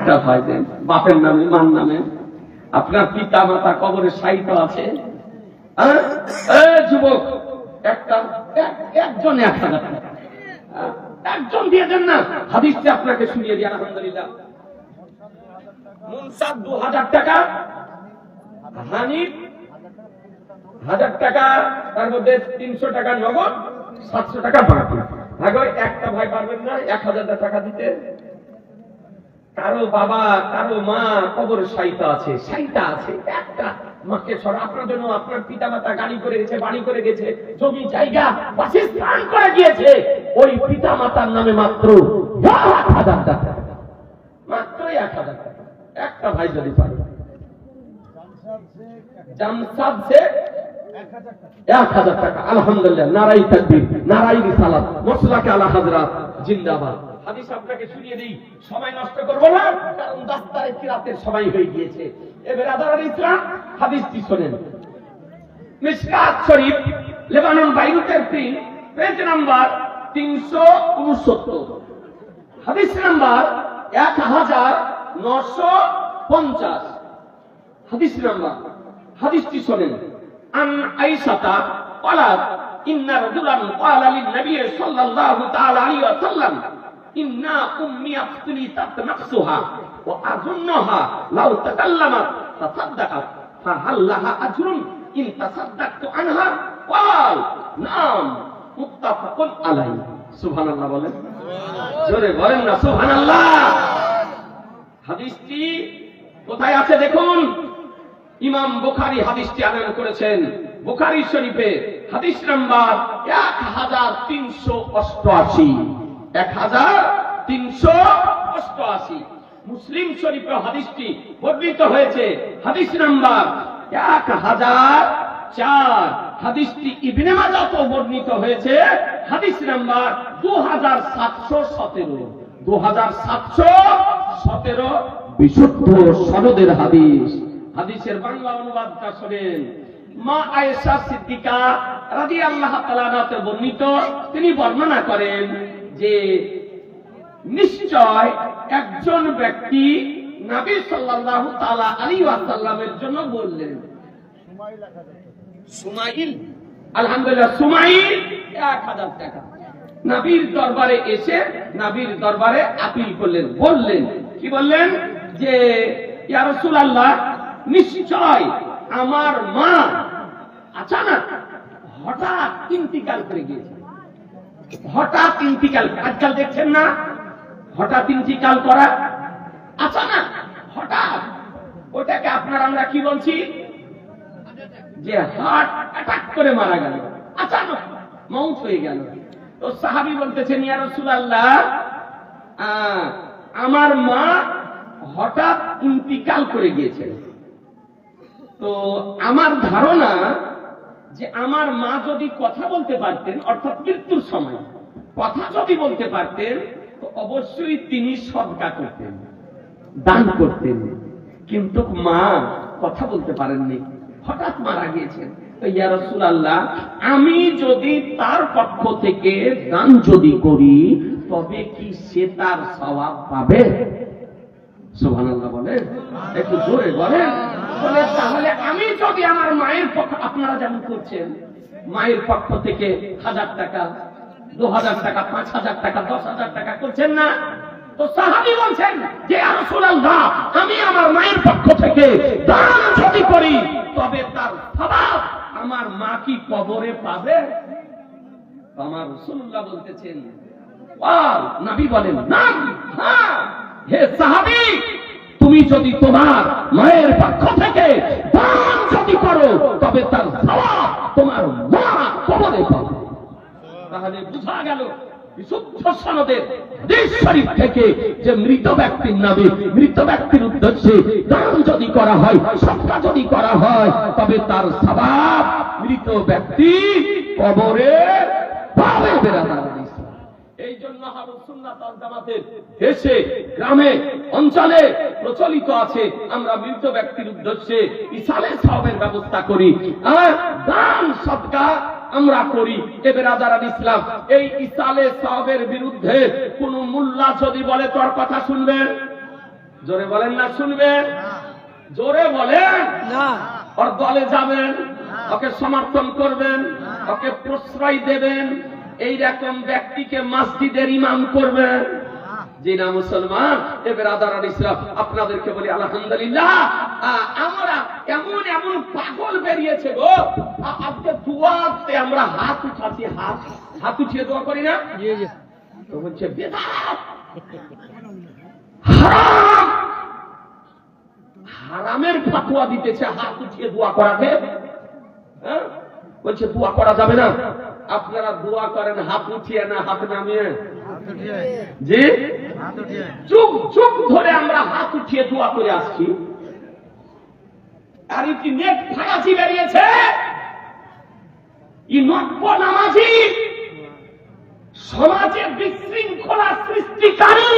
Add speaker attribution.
Speaker 1: একটা ভাই দেন বাপের নামে, মার নামে। আপনার পিতা মাতা কবরে সাহিত্য আছে? হ্যাঁ? যুবক, একটা, এক- একজন এক হাজার টাকা হ্যাঁ? একজন দিয়ে দেন না। হাদিসটা আপনাকে শুনিয়ে দিই, আলহামদুলিল্লাহ। দু হাজার টাকা হাজার টাকা, তার মধ্যে তিনশো টাকা নগদ, সাতশো টাকা ভাগে, একটা ভাই পারবেন না, এক হাজার টাকা দিতে। কারও বাবা কারও মা কবর সাইতা আছে সাইতা আছে একটা। মাকে সর আপনার জন্য আপনার পিতা মাতা গাড়ি করে গেছে বাড়ি করে গেছে জমি জায়গা বাসে স্নান করে গিয়েছে ওই পিতা মাতার নামে মাত্র এক হাজার টাকা। মাত্র এক হাজার টাকা। একটা ভাই যদি পারে। জামসাদ শেখ। এক হাজার টাকা। আলহামদুলিল্লাহ নারাই তাকবীর নারাই রিসালাত মসলাকে আলা হাজরাত জিন্দাবাদ। হাদিস আপনাকে শুনিয়ে দিই সময় নষ্ট করবো না কারণ দশ তারিখ রাতের সময় হয়ে গিয়েছে এবার আদার ইসলাম হাদিসটি শোনেন মিসকাত শরীফ লেবানন বাইরুটের প্রিন্ট পেজ নাম্বার তিনশো উনসত্তর হাদিস নাম্বার এক হাজার নশো পঞ্চাশ হাদিস নাম্বার হাদিসটি শোনেন আন আয়েশাতা قالت إن رجلا قال للنبي صلى الله تعالى عليه وسلم কোথায় আছে দেখুন? ইমাম বুখারি হাদিসটি আনয়ন করেছেন। বুখারি শরীফে হাদিস নাম্বার এক হাজার তিনশো অষ্টআশি। এক হাজার তিনশো অষ্টআশি। মুসলিম শরীফে হাদিসটি বর্ণিত হয়েছে। হাদিস নাম্বার এক হাজার চার। হাদিসটি ইবনে মাজাত বর্ণিত হয়েছে। হাদিস নাম্বার দু হাজার সাতশো সতেরো। দু হাজার সাতশো সতেরো বিশুদ্ধ সনদের হাদিস। হাদিসের বাংলা অনুবাদটা শোনেন। মা আয়েশা সিদ্দিকা রাজি আল্লাহ তালাতে বর্ণিত। তিনি বর্ণনা করেন যে নিশ্চয় একজন ব্যক্তি নবী সাল্লাল্লাহু তাআলা আলাইহি ওয়াসাল্লামের জন্য বললেন। সুমাইল? আলহামদুলিল্লাহ, সুমাইল এক হাজার টাকা। নাবির দরবারে এসে নাবির দরবারে আপিল করলেন, বললেন, কি বললেন? যে, ইয়া রাসূলুল্লাহ, নিশ্চয় আমার মা আচানক হঠাৎ ইন্তিকাল করে গিয়েছে। হঠাৎ ইন্তিকাল আজকাল দেখছেন না? হঠাৎ ইন্তিকাল করা আচানক হঠাৎ। ওটাকে আপনার আমরা কি বলছি? যে হার্ট অ্যাটাক করে মারা গেল। আচানক মৌত হয়ে গেল। তো সাহাবি বলতেছেন, ইয়া রাসূলুল্লাহ আমার মা হঠাৎ ইন্তিকাল করে গিয়েছেন। তো আমার ধারণা যে আমার মা যদি কথা বলতে পারতেন, অর্থাৎ মৃত্যুর সময়, কথা যদি বলতে পারতেন, তো অবশ্যই তিনি সদকা করতেন, দান করতেন। কিন্তু মা কথা বলতে পারেননি। হঠাৎ মারা গিয়েছেন। তো ইয়া রাসূলুল্লাহ, আমি যদি তার পক্ষ থেকে দান যদি করি, তবে কি সে তার স্বভাব পাবে? সুবহানাল্লাহ বলে একটু জোরে বলেন। বলে তাহলে আমি যদি আমার মায়ের পক্ষ আপনারা যেমন করছেন, মায়ের পক্ষ থেকে হাজার টাকা, দু হাজার টাকা, পাঁচ হাজার টাকা, দশ হাজার টাকা করছেন না। তো সাহাবি বলছেন যে রাসূলুল্লাহ, আমি আমার মায়ের পক্ষ থেকে দান যদি করি, তবে তার স্বভাব আমার মা কি কবরে পাবে? আমার রসুল্লাহ বলতেছেন নবী বলেন না হ্যাঁ হে সাহাবি তুমি যদি তোমার মায়ের পক্ষ থেকে দান যদি করো, তবে তার তোমার মা কবরে পাবে। তাহলে বোঝা গেল থেকে যে মৃত ব্যক্তির নামে, মৃত ব্যক্তির উদ্দেশ্যে দান যদি করা হয়, সৎকা যদি করা হয়, তবে তার স্বভাব মৃত ব্যক্তি কবরে পাবে এই জন্য জামাতের দেশে গ্রামে অঞ্চলে প্রচলিত আছে। আমরা মৃত ব্যক্তির উদ্দেশ্যে ইসালে সওয়াবের ব্যবস্থা করি। আর দান সদকা আমরা করি। এ বেরাদার ইসলাম এই ইসালে সওয়াবের বিরুদ্ধে কোন মোল্লা যদি বলে তোর কথা শুনবেন? জোরে বলেন না শুনবেন? জোরে বলেন?
Speaker 2: না।
Speaker 1: ওর দলে যাবেন ওকে সমর্থন করবেন ওকে প্রশ্রয় দেবেন এই রকম ব্যক্তিকে মসজিদের ইমাম করবেন জি না মুসলমান? এবার আদার ইসলাম আপনাদেরকে বলি আলহামদুলিল্লাহ আমরা এমন এমন পাগল বেরিয়েছে গো। আজকে দুয়াতে আমরা হাত উঠাচ্ছি হাত হাত উঠিয়ে দোয়া করি না? তো বলছে হারামের ফাতোয়া দিতেছে হাত উঠিয়ে দোয়া করাতে হ্যাঁ? বলছে দোয়া করা যাবে না। আপনারা দোয়া করেন হাত উঠিয়ে না হাত নামিয়ে। জি? যুগ যুগ ধরে আমরা হাত উঠিয়ে দোয়া করে আসছি। আর এটি নেট ফাঁকাছি বেরিয়েছে। ই নব্য নামাজি সমাজে বিশৃঙ্খলা সৃষ্টিকারী